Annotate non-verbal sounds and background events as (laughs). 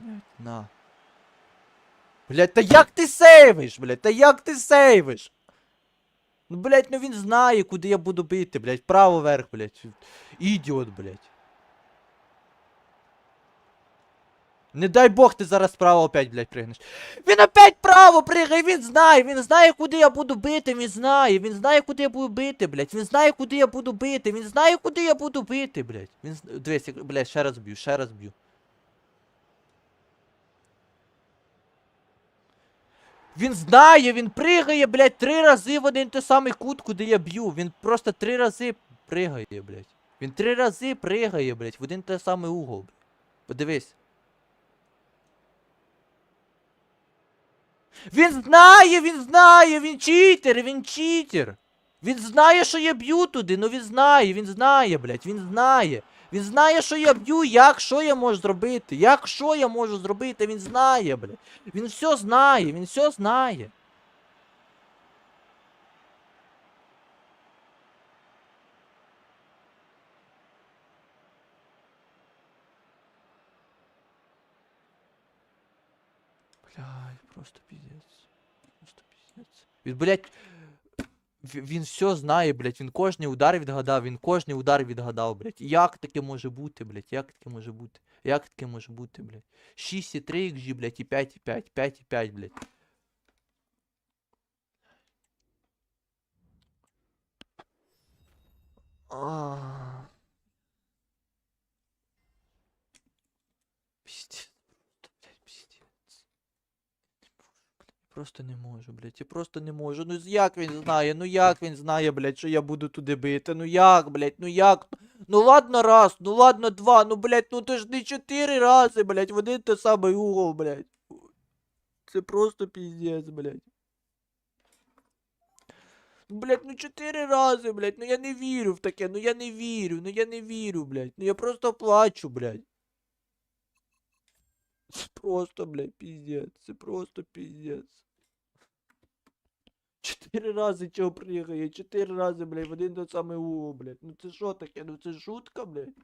Блядь, на. Блядь, та як ти сейвиш, блядь, та як ти сейвиш? Ну, блядь, ну він знає, куди я буду бити, блядь, право вверх, блядь. Ідіот, блядь. Не дай Бог ти зараз право опять, блядь, пригнеш. Він опять право пригає, він знає, він знає, куди я буду бити, він знає, він знає, куди я буду бити, блядь. Він знає, куди я буду бити, він знає, куди я буду бити, блядь. Він дивись, блядь, ще раз б'ю, ще раз б'ю. Він знає, він пригає, блядь, три рази в один той самий кут, куди я б'ю. Він просто три рази пригає, блядь. Він три рази пригає, блядь, в один той самий угол. блядь. Подивись. Він знає, він знає, він читер, він читер. Він знає, що я б'ю туди, ну він знає, він знає, блядь, він знає. Він знає, що я б'ю, як, що я можу зробити, як, що я можу зробити, він знає, блядь. Він все знає, він все знає. Блядь, просто пиздец. Просто пиздец. Він, блядь, він все знає, блядь, він кожний удар відгадав, він кожний удар відгадав, блядь. Як таке може бути, блядь? Як таке може бути? Як таке може бути, блядь? 6,3 XG, блядь, і 5,5, 5,5, блядь. А. Просто не можу, блядь. Я просто не можу. Ну як він знає? Ну як він знає, блядь, що я буду туди бити? Ну як, блядь, ну як? Ну ладно раз, ну ладно два, ну блядь, ну то ж не чотири рази, блядь, в один той угол, блядь. Це просто піздець, блядь. Ну, Блядь, ну чотири рази, блядь, ну я не вірю в таке, ну я не вірю, ну я не вірю, блядь. Ну я просто плачу, блядь. Це (laughs) просто, блядь, піздець, це просто піздець. Чотири рази чого пригає, чотири рази, блядь, в один той самий угол, блядь. Ну це що таке? Ну це шутка, блядь.